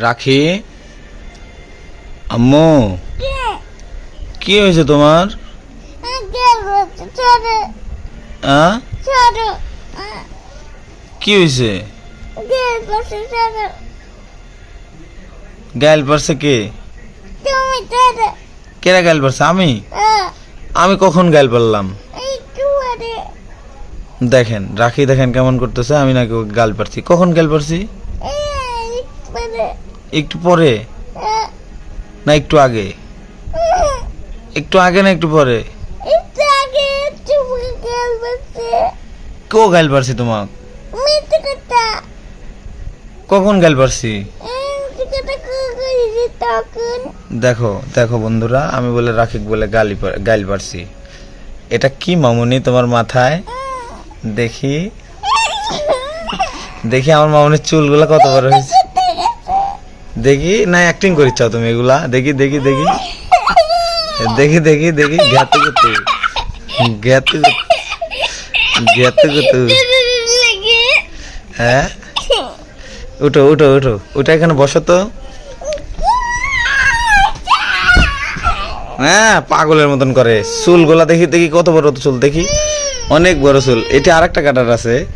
রাখি? আম্মু। কি হয়েছে তোমার? কি হয়েছে? গাইল পারছে কে? কেরা গাইল পারছে? আমি? আমি কখন গাইল পারলাম? দেখেন, রাখি দেখেন কেমন করতেছে, আমি নাকি গাল পারছি। কখন গাল পারছি? একটু পরে? না একটু আগে। একটু আগে না একটু পরে? কেউ গাইল পারছি তোমাক? কখন গাইল পারছি? দেখো দেখো বন্ধুরা আমি বলে রাখিক বলে গালি গাইল পারছি। এটা কি মামুনি তোমার মাথায়? দেখি। দেখি আমার মামুনির চুলগুলা কত বড় হয়েছে। দেখি, না অ্যাক্টিং করিচ্ছ তুমি এগুলা? দেখি দেখি দেখি। দেখি দেখি দেখি ঘ্যাতে গেতু ঘ্যাতে ঘ্যাতে গেতু হ্যাঁ? উঠো উঠো উঠো। উঠো এখানে বসো তো। হ্যাঁ পাগলের মতন করে। চুলগুলা দেখি দেখি, কত বড় চুল, দেখি। অনেক বড় চুল। এটা আরেকটা কাটার আছে।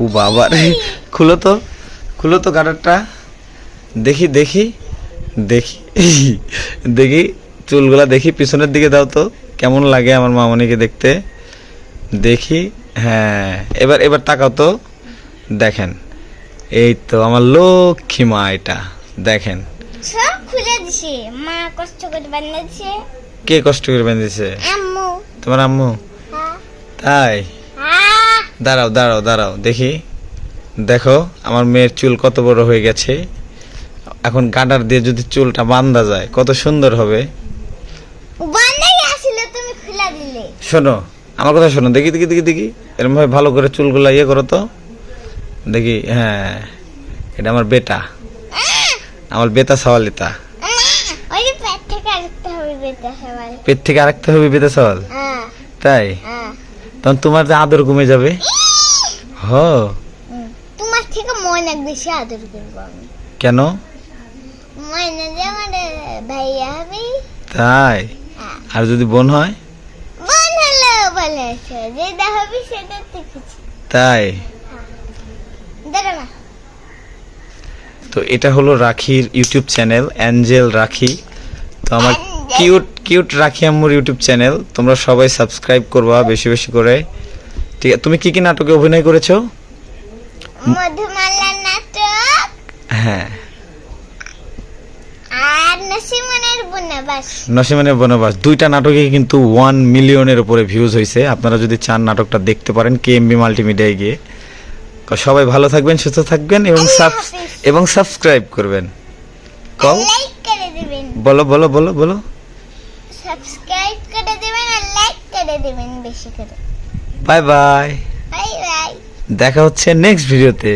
ও বাবা রে, খুলো তো। খুলো তো কাটারটা দেখি দেখি দেখি দেখি চুলগুলা দেখি পিছনের দিকে দাও তো কেমন লাগে আমার মামনিকে দেখতে? দেখি হ্যাঁ এবার এবার তাকাও তো দেখেন এই তো আমার লক্ষ্মী মা এটা দেখেন। সব খুলে দিছে মা কষ্ট করে বানিয়েছে। কে কষ্ট করে বেঁধেছে আম্মু। তোমার আম্মু? হ্যাঁ। তাই? দাঁড়াও দাঁড়াও দাঁড়াও দেখি। দেখো আমার মেয়ের চুল কত বড় হয়ে গেছে। এখন কাটার দিয়ে যদি চুলটা বান্ধা যায় কত সুন্দর হবে। শোনো আমার কথা শোনো দেখি দেখি দেখি দেখি। এরকম ভাবে ভালো করে চুলগুলা ইয়ে করো তো। দেখি হ্যাঁ এটা আমার বেটা। আমার বেতা সওয়ালিতা। পেট থেকে আরেকটা হবে বেতা সওয়াল। হ্যাঁ। তাই? হ্যাঁ। তখন তোমার যে আদর কমে যাবে? হ তোমার থেকে ময়নাক বেশি আদর করব আমি। কেন ময়না যে আমার ভাইয়া হবে তাই? হ্যাঁ। আর যদি বোন হয়? তাই? তো এটা হলো রাখির ইউটিউব চ্যানেল অ্যাঞ্জেল রাখি। তো আমার কিউট কিউট রাখি আম্মুর ইউটিউব চ্যানেল তোমরা সবাই সাবস্ক্রাইব করবা বেশি বেশি করে। ঠিক আছে তুমি কি কি নাটকে অভিনয় করেছ? মধুমালা নাটক। হ্যাঁ। নসিমনের বনবাস। দুইটা নাটকে কিন্তু ওয়ান মিলিয়নের উপরে ভিউজ হয়েছে আপনারা যদি চান নাটকটা দেখতে পারেন কে এমবি মাল্টিমিডিয়ায় গিয়ে। সবাই ভালো থাকবেন সুস্থ থাকবেন এবং সাব এবং সাবস্ক্রাইব করবেন। দিবেন। বলো বলো বলো বলো। সাবস্ক্রাইব করে দিবেন আর লাইক করে দিবেন বেশি করে। বাই বাই বাই বাই দেখা হচ্ছে নেক্সট ভিডিওতে